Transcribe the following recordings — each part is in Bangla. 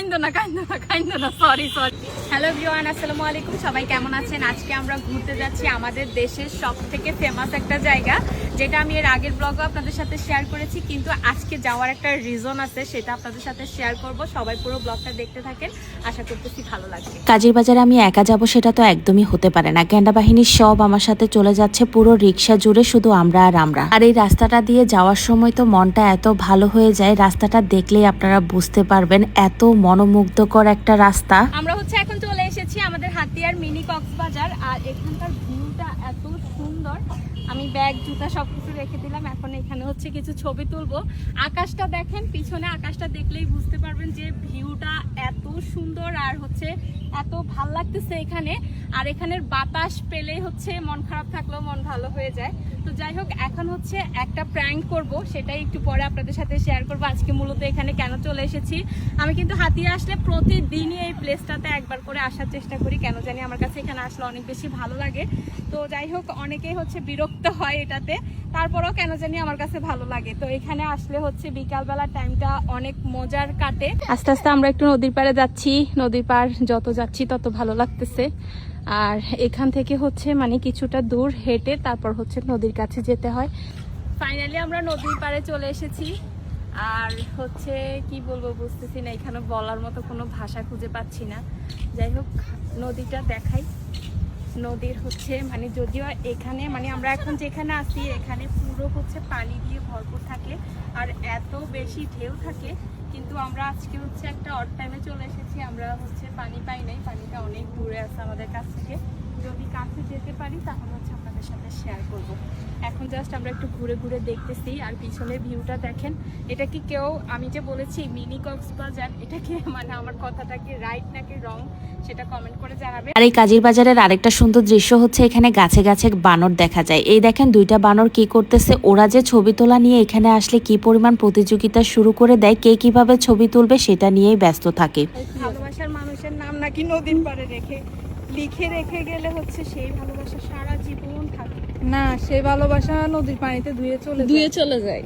কাইন্দ না কাইন্দ না কাইন্দ না সরি সরি হ্যালো ভিওয়ান আসসালামু আলাইকুম। সবাই কেমন আছেন? আজকে আমরা ঘুরতে যাচ্ছি আমাদের দেশের সব থেকে ফেমাস একটা জায়গা যেটা আমি এর আগের ব্লগও আপনাদের সাথে শেয়ার করেছি কিন্তু আজকে যাওয়ার একটা রিজন আছে সেটা আপনাদের সাথে শেয়ার করব। সবাই পুরো ব্লগটা দেখতে থাকেন। আশা করতেছি ভালো লাগবে। কাজের বাজারে আমি একা যাব সেটা তো একদমই হতে পারে না। গ্যান্ডা বাহিনীর সব আমার সাথে চলে যাচ্ছে পুরো রিক্সা জুড়ে শুধু আমরা আর আমরা। আর এই রাস্তাটা দিয়ে যাওয়ার সময় তো মনটা এত ভালো হয়ে যায় রাস্তাটা দেখলেই আপনারা বুঝতে পারবেন এত মনোমুগ্ধকর একটা রাস্তা। আমরা হচ্ছে এখন চলে এসেছি আমাদের হাতিয়ার মিনি কক্সবাজার আর এখানকার ভিউটা এত সুন্দর। আমি ব্যাগ, জুতা সব কিছু রেখে দিলাম। এখন এখানে হচ্ছে কিছু ছবি তুলবো। আকাশটা দেখেন, পিছনে আকাশটা দেখলেই বুঝতে পারবেন যে ভিউটা এত সুন্দর আর হচ্ছে এত ভালো লাগতেছে এখানে। আর এখানের বাতাস পেলেই হচ্ছে মন খারাপ থাকলেও মন ভালো হয়ে যায়। তো যাই হোক, এখন হচ্ছে একটা প্র্যাঙ্ক করব, সেটাই একটু পরে আপনাদের সাথে শেয়ার করব। আজকে মূলত এখানে কেন চলে এসেছি? আমি কিন্তু হাতিয়ে আসলে প্রতিদিনই এই প্লেসটাতে একবার করে আসার চেষ্টা করি। কেন জানি আমার কাছে এখানে আসলে অনেক বেশি ভালো লাগে। তো যাই হোক, অনেকেই হচ্ছে বিরক্ত হয় এটাতে। তারপরেও কেন জানি আমার কাছে ভালো লাগে। তো এখানে আসলে হচ্ছে বিকালবেলার টাইমটা অনেক মজার কাটে। আস্তে আস্তে আমরা একটু নদীর পাড়ে যাচ্ছি। নদীর পাড় যত যাচ্ছি তত ভালো লাগতেছে। আর এখান থেকে হচ্ছে মানে কিছুটা দূর হেঁটে তারপর হচ্ছে নদীর কাছে যেতে হয়। ফাইনালি আমরা নদীর পাড়ে চলে এসেছি। আর হচ্ছে কি বলব বুঝতেছি না, এখানে বলার মতো কোনো ভাষা খুঁজে পাচ্ছি না। যাই হোক, নদীটা দেখাই। নদীর হচ্ছে মানে যদিও এখানে মানে আমরা এখন যেখানে আসি এখানে পুরো হচ্ছে পানি দিয়ে ভরপুর থাকে আর এত বেশি ঢেউ থাকে। কিন্তু আমরা আজকে হচ্ছে একটা অড টাইমে চলে এসেছি, আমরা হচ্ছে পানি পাই নাই, পানিটা অনেক দূরে আছে আমাদের কাছ থেকে। যদি কাছে যেতে পারি তাহলে আপনাদের সাথে শেয়ার করব। এখন জাস্ট আমরা একটু ঘুরে ঘুরে দেখতেছি আর পিছনের ভিউটা দেখেন। এটা কি কেউ আমি যে বলেছি মিনি কক্সবাজার এটা কি মানে আমার কথাটা কি রাইট নাকি রং সেটা কমেন্ট করে জানাবেন। আর এই কাজীর বাজারের আরেকটা সুন্দর দৃশ্য হচ্ছে এখানে গাছে গাছে বানর দেখা যায়। এই দেখেন দুইটা বানর কি করতেছে ওরা যে ছবি তোলা নিয়ে এখানে আসলে কি পরিমাণ প্রতিযোগিতা শুরু করে দেয় কে কীভাবে ছবি তুলবে সেটা নিয়েই ব্যস্ত থাকে। ভালোবাসার মানুষের নাম নাকি নদীর পাড়ে রেখে লিখে রেখে গেলে হচ্ছে সেই ভালোবাসা সারা জীবন থাকে। না সেই ভালোবাসা নদীর পানিতে ধুয়ে চলে ধুয়ে চলে যায়।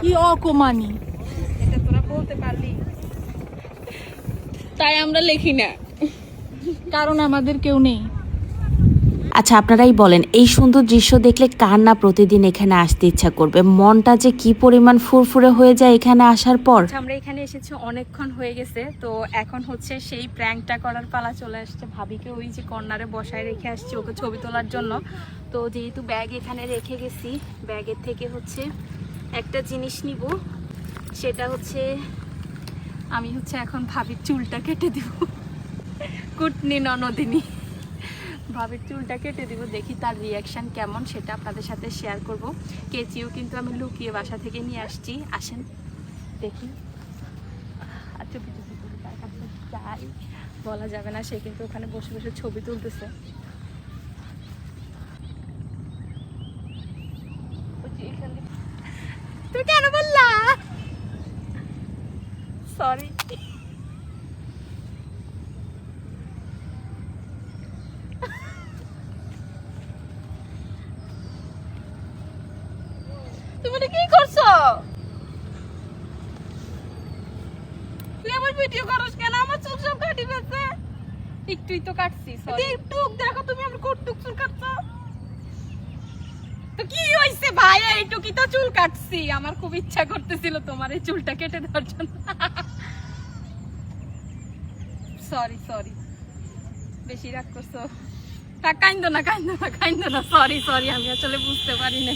কি অকমানি এটা তোরা বলতে পারলি। তাই আমরা লিখি না। কারণ আমাদের কেউ নেই। আচ্ছা আপনারাই বলেন এই সুন্দর দৃশ্য দেখলে কার না প্রতিদিন এখানে আসতে ইচ্ছা করবে? মনটা যে কি পরিমাণ ফুরফুরে হয়ে যায় এখানে আসার পর? আচ্ছা, আমরা এখানে এসেছি অনেকক্ষণ হয়ে গেছে তো এখন হচ্ছে সেই প্র্যাঙ্কটা করার পালা চলে আসছে। ভাবিকে ওই যে কর্নারে বসায় রেখে আসছি ওকে ছবি তোলার জন্য। তো যেহেতু ব্যাগ এখানে রেখে গেছি ব্যাগের থেকে হচ্ছে একটা জিনিস নিব সেটা হচ্ছে আমি হচ্ছে এখন ভাবির চুলটা কেটে দিব। কুটনি ননদিনী। ভাবির চুলটা কেটে দিব, দেখি তার রিয়াকশন কেমন, সেটা আপনাদের সাথে শেয়ার করব। কেচিও কিন্তু আমি লুকিয়ে বাসা থেকে নিয়ে আসছি, আসেন, দেখি। আচ্ছা কিছু কিছু তার কাছে যাই। বলা যাবে না, সে কিন্তু ওখানে বসে বসে ছবি তুলতেছে। সরি তুমি এটা কি করছ? তুই আমার ভিডিও করস কেন? আমার চুল সব কাটি ফেলছে। একটুই তো কাটছি সরি টুক দেখো তুমি আমার কটুক চুল কাটছো। তো কি হইছে ভাই? এইটুকি তো চুল কাটছি। আমার খুব ইচ্ছা করতেছিল তোমার এই চুলটা কেটে দেওয়ার জন্য। সরি সরি বেশি রাগ করছ। তা কাইন্দ না কাইন্দ না কাইন্দ না। সরি সরি আমি আসলে বুঝতে পারি না